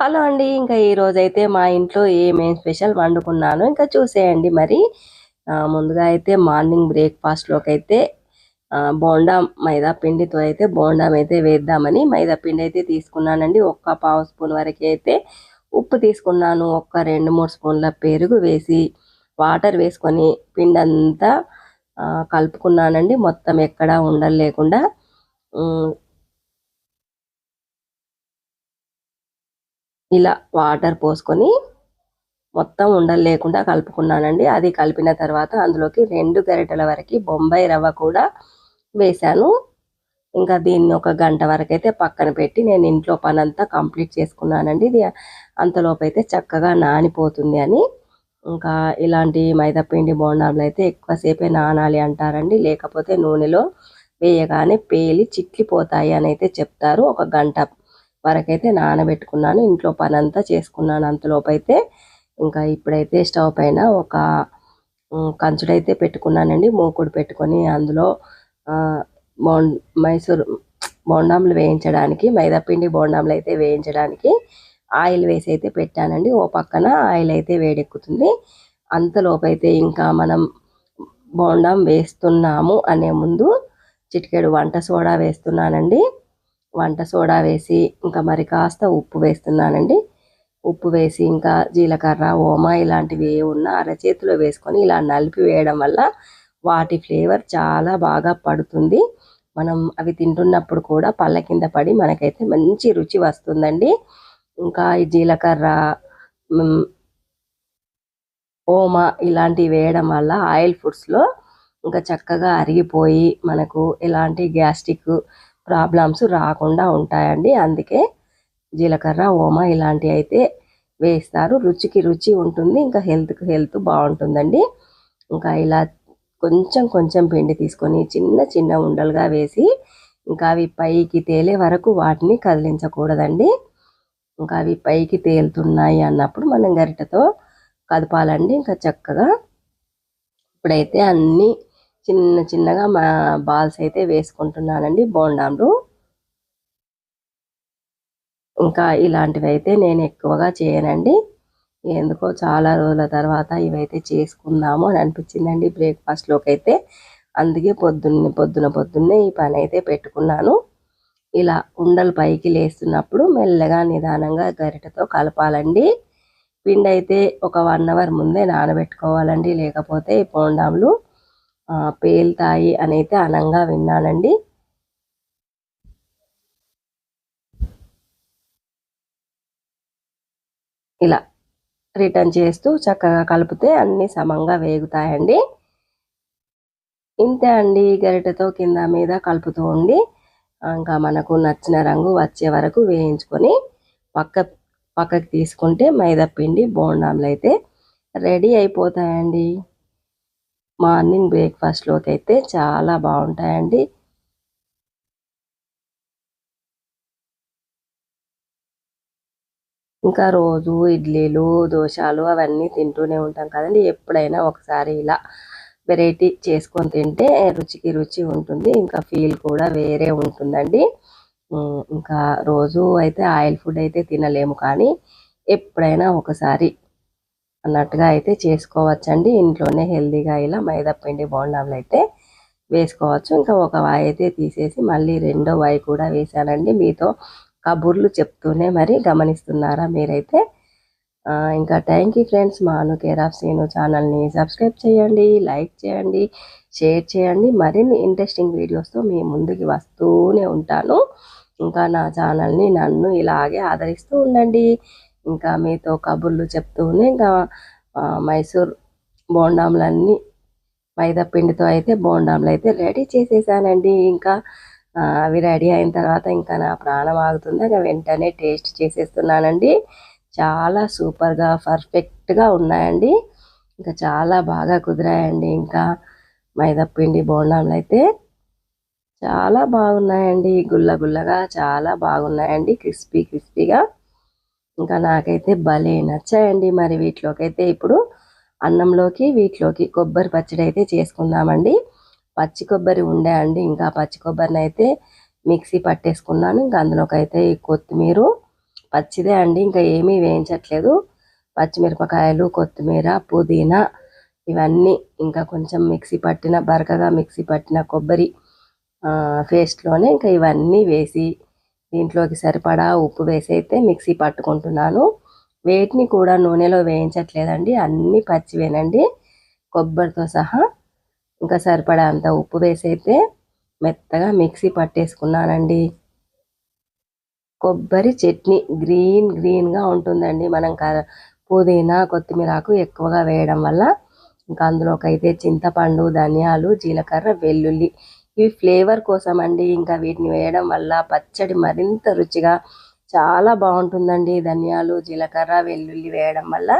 Hello అండి ఇంకా ఈరోజు అయితే మా ఇంట్లో ఏమేం స్పెషల్ వండుకున్నాను ఇంకా చూసేయండి మరి. ముందుగా అయితే మార్నింగ్ బ్రేక్ఫాస్ట్లోకి అయితే బోండా మైదా పిండితో అయితే బోండాం అయితే వేద్దామని మైదా పిండి అయితే తీసుకున్నానండి. ఒక్క పావు స్పూన్ వరకు అయితే ఉప్పు తీసుకున్నాను. ఒక్క రెండు మూడు స్పూన్ల పెరుగు వేసి వాటర్ వేసుకొని పిండి అంతా కలుపుకున్నానండి. మొత్తం ఎక్కడా ఉండలు లేకుండా ఇలా వాటర్ పోసుకొని మొత్తం ఉండలు లేకుండా కలుపుకున్నానండి. అది కలిపిన తర్వాత అందులోకి రెండు గరిటెల వరకు బొంబాయి రవ్వ కూడా వేశాను. ఇంకా దీన్ని ఒక గంట వరకు అయితే పక్కన పెట్టి నేను ఇంట్లో పని అంతా కంప్లీట్ చేసుకున్నానండి. ఇది అంతలోపు అయితే చక్కగా నానిపోతుంది అని. ఇంకా ఇలాంటి మైదాపిండి బోండాలు అయితే ఎక్కువసేపే నానాలి అంటారండి. లేకపోతే నూనెలో వేయగానే పేలి చిట్లిపోతాయి అని అయితే చెప్తారు. ఒక గంట వరకైతే నానబెట్టుకున్నాను. ఇంట్లో పని అంతా చేసుకున్నాను. అంతలోపైతే అయితే ఇంకా ఇప్పుడైతే స్టవ్ పైన ఒక కంచుడైతే పెట్టుకున్నానండి. మూకుడు పెట్టుకొని అందులో ఆ, బోం మైసూర్ బోండాములు వేయించడానికి మైదాపిండి బోండాములు అయితే వేయించడానికి ఆయిల్ వేసి అయితే పెట్టానండి. ఓ పక్కన ఆయిల్ అయితే వేడెక్కుతుంది. అంతలోపైతే ఇంకా మనం బోండాం వేస్తున్నాము అనే ముందు చిటికెడు వంట సోడా వేస్తున్నానండి. వంట సోడా వేసి ఇంకా మరి కాస్త ఉప్పు వేస్తున్నానండి. ఉప్పు వేసి ఇంకా జీలకర్ర ఓమా ఇలాంటివి ఏ ఉన్నా అరచేతిలో వేసుకొని ఇలా నలిపి వేయడం వల్ల వాటి ఫ్లేవర్ చాలా బాగా పడుతుంది. మనం అవి తింటున్నప్పుడు కూడా పళ్ళ కింద పడి మనకైతే మంచి రుచి వస్తుందండి. ఇంకా ఈ జీలకర్ర ఓమా ఇలాంటివి వేయడం వల్ల ఆయిల్ ఫుడ్స్లో ఇంకా చక్కగా అరిగిపోయి మనకు ఎలాంటి గ్యాస్ట్రిక్ ప్రాబ్లమ్స్ రాకుండా ఉంటాయండి. అందుకే జీలకర్ర ఓమా ఇలాంటివి అయితే వేస్తారు. రుచికి రుచి ఉంటుంది. ఇంకా హెల్త్కి హెల్త్ బాగుంటుందండి. ఇంకా ఇలా కొంచెం కొంచెం పిండి తీసుకొని చిన్న చిన్న ఉండలుగా వేసి ఇంకా అవి పైకి తేలే వరకు వాటిని కదిలించకూడదండి. ఇంకా అవి పైకి తేలుతున్నాయి అన్నప్పుడు మనం గరిటతో కదపాలండి. ఇంకా చక్కగా ఇప్పుడైతే అన్నీ చిన్న చిన్నగా మా బాల్స్ అయితే వేసుకుంటున్నానండి. బోండాలు ఇంకా ఇలాంటివి అయితే నేను ఎక్కువగా చేయనండి. ఎందుకో చాలా రోజుల తర్వాత ఇవైతే చేసుకుందాము అని అనిపించిందండి బ్రేక్ఫాస్ట్లోకి అయితే అందుకే పొద్దున్నే పొద్దున పొద్దున్నే ఈ పని అయితే పెట్టుకున్నాను. ఇలా ఉండలు పైకి లేస్తున్నప్పుడు మెల్లగా నిదానంగా గరిటతో కలపాలండి. పిండి అయితే ఒక వన్ అవర్ ముందే నానబెట్టుకోవాలండి. లేకపోతే ఈ బోండాములు పేలుతాయి అని అయితే అనంగా విన్నానండి. ఇలా రిటర్న్ చేస్తూ చక్కగా కలిపితే అన్ని సమంగా వేగుతాయండి. ఇంతే అండి గరిటెతో కింద మీద కలుపుతూ ఉండి ఇంకా మనకు నచ్చిన రంగు వచ్చే వరకు వేయించుకొని పక్క పక్కకి తీసుకుంటే మైదా పిండి బోండాములు అయితే రెడీ అయిపోతాయండి. మార్నింగ్ బ్రేక్ఫాస్ట్లోకి అయితే చాలా బాగుంటాయండి. ఇంకా రోజు ఇడ్లీలు దోశలు అవన్నీ తింటూనే ఉంటాం కదండి. ఎప్పుడైనా ఒకసారి ఇలా వెరైటీ చేసుకొని తింటే రుచికి రుచి ఉంటుంది. ఇంకా ఫీల్ కూడా వేరే ఉంటుందండి. ఇంకా రోజు అయితే ఆయిల్ ఫుడ్ అయితే తినలేము కానీ ఎప్పుడైనా ఒకసారి అన్నట్టుగా అయితే చేసుకోవచ్చండి. ఇంట్లోనే హెల్దీగా ఇలా మైదాపిండి బోండాలు అయితే వేసుకోవచ్చు. ఇంకా ఒక వాయి అయితే తీసేసి మళ్ళీ రెండో వాయి కూడా వేసానండి మీతో కబుర్లు చెప్తూనే మరి గమనిస్తున్నారా మీరైతే? ఇంకా థ్యాంక్ యూ ఫ్రెండ్స్ మా అను కేర్ ఆఫ్ సీను ఛానల్ని సబ్స్క్రైబ్ చేయండి లైక్ చేయండి షేర్ చేయండి. మరిన్ని ఇంట్రెస్టింగ్ వీడియోస్తో మీ ముందుకి వస్తూనే ఉంటాను. ఇంకా నా ఛానల్ని నన్ను ఇలాగే ఆదరిస్తూ ఉండండి. ఇంకా మీతో కబుర్లు చెప్తూనే ఇంకా మైసూర్ బోండాములన్నీ మైదా పిండితో అయితే బోండాములు అయితే రెడీ చేసేసానండి. ఇంకా అవి రెడీ అయిన తర్వాత ఇంకా నా ప్రాణం ఆగుతుంది. ఇంకా వెంటనే టేస్ట్ చేసేస్తున్నానండి. చాలా సూపర్గా పర్ఫెక్ట్గా ఉన్నాయండి. ఇంకా చాలా బాగా కుదిరాయండి. ఇంకా మైదా పిండి బోండాములు అయితే చాలా బాగున్నాయండి. గుల్ల గుల్లగా చాలా బాగున్నాయండి. క్రిస్పీ క్రిస్పీగా. ఇంకా నాకైతే భలే నచ్చాయండి మరి వీటిలోకి అయితే ఇప్పుడు అన్నంలోకి వీటిలోకి కొబ్బరి పచ్చడి అయితే చేసుకుందామండి. పచ్చి కొబ్బరి ఉండే అండి. ఇంకా పచ్చి కొబ్బరిని అయితే మిక్సీ పట్టేసుకున్నాను. ఇంకా అందులోకి అయితే ఈ కొత్తిమీర. పచ్చిదే అండి. ఇంకా ఏమీ వేయించట్లేదు. పచ్చిమిరపకాయలు కొత్తిమీర పుదీనా ఇవన్నీ ఇంకా కొంచెం మిక్సీ పట్టిన బరకగా మిక్సీ పట్టిన కొబ్బరి పేస్ట్లోనే ఇంకా ఇవన్నీ వేసి దీంట్లోకి సరిపడా ఉప్పు వేసి అయితే మిక్సీ పట్టుకుంటున్నాను. వేటిని కూడా నూనెలో వేయించట్లేదండి. అన్నీ పచ్చివేనండి. కొబ్బరితో సహా ఇంకా సరిపడా అంత ఉప్పు వేసి అయితే మెత్తగా మిక్సీ పట్టేసుకున్నానండి. కొబ్బరి చట్నీ గ్రీన్ గ్రీన్గా ఉంటుందండి. మనం పుదీనా కొత్తిమీరాకు ఎక్కువగా వేయడం వల్ల. ఇంకా అందులోకి అయితే చింతపండు ధనియాలు జీలకర్ర వెల్లుల్లి ఇవి ఫ్లేవర్ కోసం అండి ఇంకా వీటిని వేయడం వల్ల పచ్చడి మరింత రుచిగా చాలా బాగుంటుందండి. ధనియాలు జీలకర్ర వెల్లుల్లి వేయడం వల్ల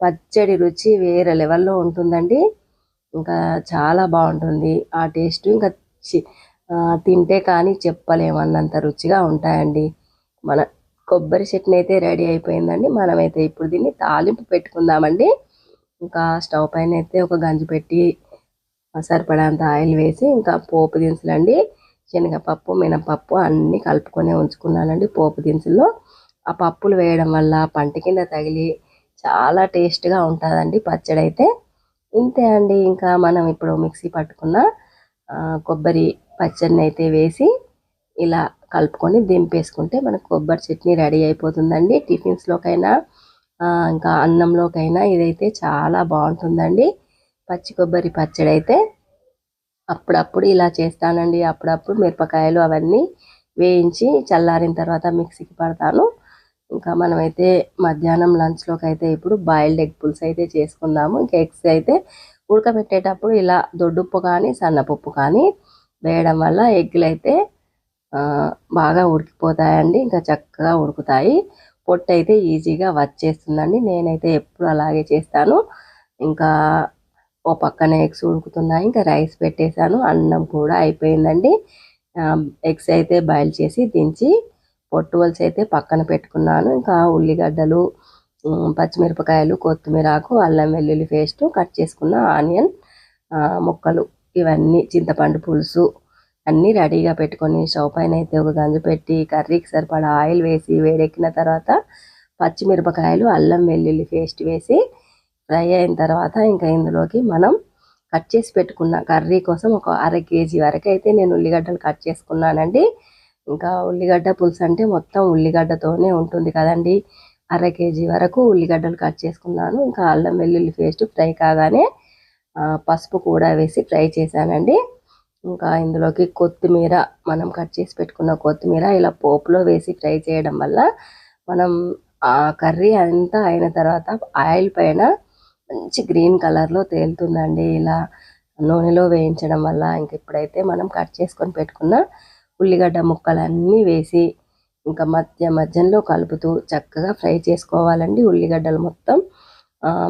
పచ్చడి రుచి వేరే లెవెల్లో ఉంటుందండి. ఇంకా చాలా బాగుంటుంది. ఆ టేస్ట్ ఇంకా తింటే కానీ చెప్పలేమన్నంత రుచిగా ఉంటాయండి. మన కొబ్బరి చట్నీ అయితే రెడీ అయిపోయిందండి. మనమైతే ఇప్పుడు దీన్ని తాలింపు పెట్టుకుందామండి. ఇంకా స్టవ్ పైన అయితే ఒక గంజి పెట్టి సరిపడంత ఆయిల్ వేసి ఇంకా పోపు దినుసులు అండి శనగపప్పు మినపప్పు అన్నీ కలుపుకొని ఉంచుకున్నానండి పోపు దినుసుల్లో. ఆ పప్పులు వేయడం వల్ల పంట కింద తగిలి చాలా టేస్ట్గా ఉంటుందండి పచ్చడి అయితే ఇంతే అండి ఇంకా మనం ఇప్పుడు మిక్సీ పట్టుకున్న కొబ్బరి పచ్చడిని అయితే వేసి ఇలా కలుపుకొని దింపేసుకుంటే మనకు కొబ్బరి చట్నీ రెడీ అయిపోతుందండి. టిఫిన్స్లోకైనా ఇంకా అన్నంలోకైనా ఇదైతే చాలా బాగుంటుందండి. పచ్చి కొబ్బరి పచ్చడి అయితే అప్పుడప్పుడు ఇలా చేస్తానండి. అప్పుడప్పుడు మిరపకాయలు అవన్నీ వేయించి చల్లారిన తర్వాత మిక్సీకి పడతాను. ఇంకా మనమైతే మధ్యాహ్నం లంచ్లోకి అయితే ఇప్పుడు బాయిల్డ్ ఎగ్ పులుసు అయితే చేసుకుందాము. ఇంకా ఎగ్స్ అయితే ఉడకబెట్టేటప్పుడు ఇలా దొడ్డుప్పు కానీ సన్నపప్పు కానీ వేయడం వల్ల ఎగ్గులు అయితే బాగా ఉడికిపోతాయండి. ఇంకా చక్కగా ఉడుకుతాయి. పొట్టు అయితే ఈజీగా వచ్చేస్తుందండి. నేనైతే ఎప్పుడు అలాగే చేస్తాను. ఇంకా ఓ పక్కన ఎగ్స్ ఉడుకుతున్నాయి ఇంకా రైస్ పెట్టేశాను అన్నం కూడా అయిపోయిందండి. ఎగ్స్ అయితే బాయిల్ చేసి దించి పొట్టువల్స్ అయితే పక్కన పెట్టుకున్నాను. ఇంకా ఉల్లిగడ్డలు పచ్చిమిరపకాయలు కొత్తిమీరాకు అల్లం వెల్లుల్లి పేస్ట్ కట్ చేసుకున్న ఆనియన్ ముక్కలు ఇవన్నీ చింతపండు పులుసు అన్నీ రెడీగా పెట్టుకొని స్టవ్ పైన అయితే ఒక గంజు పెట్టి కర్రీకి సరిపడా ఆయిల్ వేసి వేడెక్కిన తర్వాత పచ్చిమిరపకాయలు అల్లం వెల్లుల్లి పేస్ట్ వేసి ఫ్రై అయిన తర్వాత ఇంకా ఇందులోకి మనం కట్ చేసి పెట్టుకున్న కర్రీ కోసం ఒక అర కేజీ వరకు అయితే నేను ఉల్లిగడ్డలు కట్ చేసుకున్నానండి. ఇంకా ఉల్లిగడ్డ పులుసు అంటే మొత్తం ఉల్లిగడ్డతోనే ఉంటుంది కదండి. అర కేజీ వరకు ఉల్లిగడ్డలు కట్ చేసుకున్నాను. ఇంకా అల్లం వెల్లుల్లి పేస్ట్ ఫ్రై కాగానే పసుపు కూడా వేసి ఫ్రై చేశానండి. ఇంకా ఇందులోకి కొత్తిమీర మనం కట్ చేసి పెట్టుకున్న కొత్తిమీర ఇలా పోపులో వేసి ఫ్రై చేయడం వల్ల మనం ఆ కర్రీ అంతా అయిన తర్వాత ఆయిల్ పైన మంచి గ్రీన్ కలర్లో తేలుతుందండి. ఇలా నూనెలో వేయించడం వల్ల ఇంక ఇప్పుడైతే మనం కట్ చేసుకొని పెట్టుకున్న ఉల్లిగడ్డ ముక్కలన్నీ వేసి ఇంకా మధ్య మధ్యలో కలుపుతూ చక్కగా ఫ్రై చేసుకోవాలండి. ఉల్లిగడ్డలు మొత్తం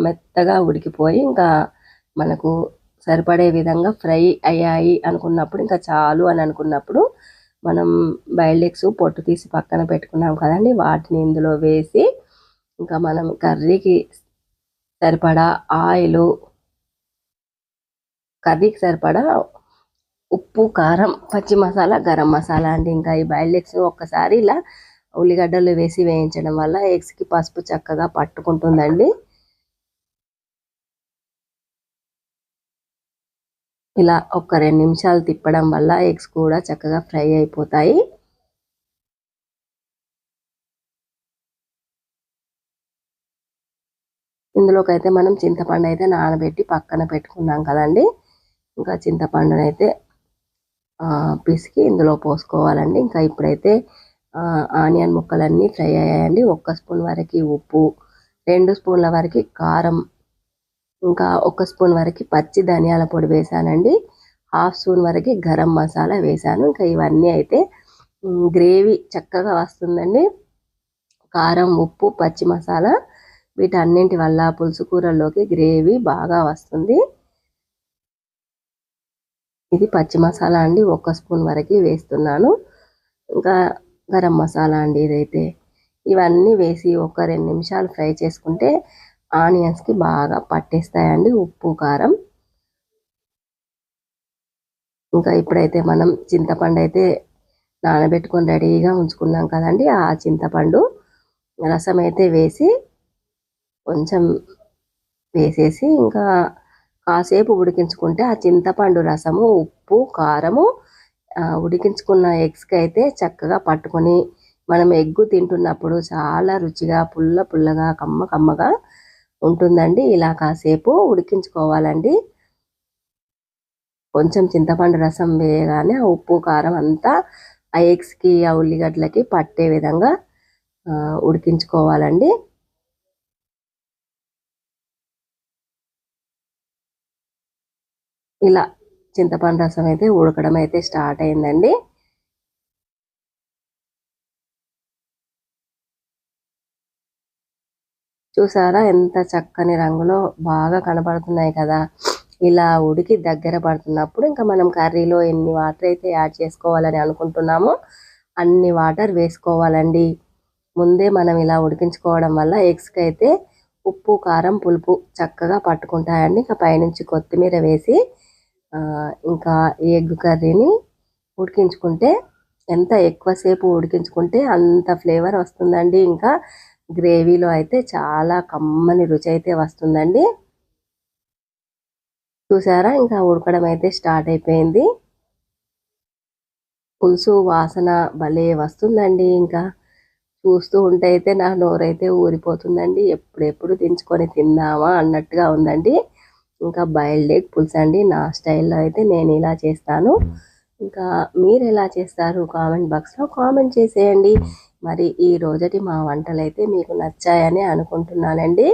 మెత్తగా ఉడికిపోయి ఇంకా మనకు సరిపడే విధంగా ఫ్రై అయ్యాయి అనుకున్నప్పుడు ఇంకా చాలు అని అనుకున్నప్పుడు మనం బైల్డ్ ఎగ్స్ పొట్టు తీసి పక్కన పెట్టుకున్నాం కదండి. వాటిని ఇందులో వేసి ఇంకా మనం కర్రీకి సరిపడా ఆయిలు కర్రీకి సరిపడా ఉప్పు కారం పచ్చి మసాలా గరం మసాలా అండి. ఇంకా ఈ బాయిల్డ్ ఎగ్స్ ఒక్కసారి ఇలా ఉల్లిగడ్డలు వేసి వేయించడం వల్ల ఎగ్స్కి పసుపు చక్కగా పట్టుకుంటుందండి. ఇలా ఒక రెండు నిమిషాలు తిప్పడం వల్ల ఎగ్స్ కూడా చక్కగా ఫ్రై అయిపోతాయి. ఇందులోకి అయితే మనం చింతపండు అయితే నానబెట్టి పక్కన పెట్టుకున్నాం కదండి. ఇంకా చింతపండునైతే పిసికి ఇందులో పోసుకోవాలండి. ఇంకా ఇప్పుడైతే ఆనియన్ ముక్కలన్నీ ఫ్రై అయ్యాయండి. ఒక్క స్పూన్ వరకు ఉప్పు రెండు స్పూన్ల వరకు కారం ఇంకా ఒక స్పూన్ వరకు పచ్చి ధనియాల పొడి వేసానండి. హాఫ్ స్పూన్ వరకు గరం మసాలా వేసాను. ఇంకా ఇవన్నీ అయితే గ్రేవీ చక్కగా వస్తుందండి. కారం ఉప్పు పచ్చి మసాలా వీటన్నింటి వల్ల పులుసు కూరల్లోకి గ్రేవీ బాగా వస్తుంది. ఇది పచ్చి మసాలా అండి ఒక్క స్పూన్ వరకు వేస్తున్నాను. ఇంకా గరం మసాలా అండి ఇదైతే. ఇవన్నీ వేసి ఒక రెండు నిమిషాలు ఫ్రై చేసుకుంటే ఆనియన్స్కి బాగా పట్టేస్తాయండి ఉప్పు కారం. ఇంకా ఇప్పుడైతే మనం చింతపండు అయితే నానబెట్టుకొని రెడీగా ఉంచుకున్నాం కదండి ఆ చింతపండు రసం అయితే వేసి కొంచెం వేసేసి ఇంకా కాసేపు ఉడికించుకుంటే ఆ చింతపండు రసము ఉప్పు కారము ఉడికించుకున్న ఎగ్స్కి అయితే చక్కగా పట్టుకొని మనం ఎగ్గు తింటున్నప్పుడు చాలా రుచిగా పుల్ల పుల్లగా కమ్మ కమ్మగా ఉంటుందండి. ఇలా కాసేపు ఉడికించుకోవాలండి. కొంచెం చింతపండు రసం వేయగానే ఆ ఉప్పు కారం అంతా ఆ ఎగ్స్కి ఆ ఉల్లిగడ్డలకి పట్టే విధంగా ఉడికించుకోవాలండి. ఇలా చింతపండు రసం అయితే ఉడకడం అయితే స్టార్ట్ అయిందండి. చూసారా ఎంత చక్కని రంగులో బాగా కనబడుతున్నాయి కదా. ఇలా ఉడికి దగ్గర పడుతున్నప్పుడు ఇంకా మనం కర్రీలో ఎన్ని వాటర్ అయితే యాడ్ చేసుకోవాలని అనుకుంటున్నామో అన్ని వాటర్ వేసుకోవాలండి. ముందే మనం ఇలా ఉడికించుకోవడం వల్ల ఎగ్స్కి అయితే ఉప్పు కారం పులుపు చక్కగా పట్టుకుంటాయండి. ఇంకా పైనుంచి కొత్తిమీర వేసి ఇంకా ఎగ్ కర్రీని ఉడికించుకుంటే ఎంత ఎక్కువసేపు ఉడికించుకుంటే అంత ఫ్లేవర్ వస్తుందండి. ఇంకా గ్రేవీలో అయితే చాలా కమ్మని రుచి అయితే వస్తుందండి. చూసారా? ఇంకా ఉడకడం అయితే స్టార్ట్ అయిపోయింది. పులుసు వాసన భలే వస్తుందండి. ఇంకా చూస్తూ ఉంటే అయితే నా నోరైతే ఊరిపోతుందండి. ఎప్పుడెప్పుడు దించుకొని తిందామా అన్నట్టుగా ఉందండి. ఇంకా బాయిల్డ్ ఎగ్ పులుసు అండి. నా స్టైల్లో అయితే నేను ఇలా చేస్తాను. ఇంకా మీరు ఎలా చేస్తారు కామెంట్ బాక్స్లో కామెంట్ చేసేయండి. మరి ఈ రోజటి మా వంటలు అయితే మీకు నచ్చాయని అనుకుంటున్నానండి.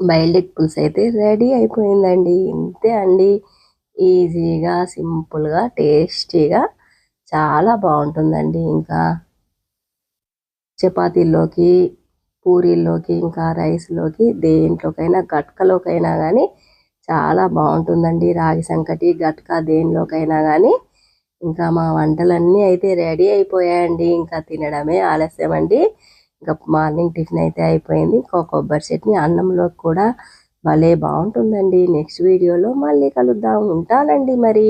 బాయిల్డ్ ఎగ్ పులుసు అయితే రెడీ అయిపోయిందండి. ఇంతే అండి. ఈజీగా సింపుల్గా టేస్టీగా చాలా బాగుంటుందండి. ఇంకా చపాతీల్లోకి పూరీల్లోకి ఇంకా రైస్లోకి దేంట్లోకైనా గట్కలోకైనా కానీ చాలా బాగుంటుందండి రాగి సంకటి గట్క దేనిలోకైనా కానీ ఇంకా మా వంటలన్నీ అయితే రెడీ అయిపోయాయండి. ఇంకా తినడమే ఆలస్యం అండి ఇంకా మార్నింగ్ టిఫిన్ అయితే అయిపోయింది. ఇంకో కొబ్బరి చట్నీ అన్నంలో కూడా భలే బాగుంటుందండి నెక్స్ట్ వీడియోలో మళ్ళీ కలుద్దాం. ఉంటానండి మరి.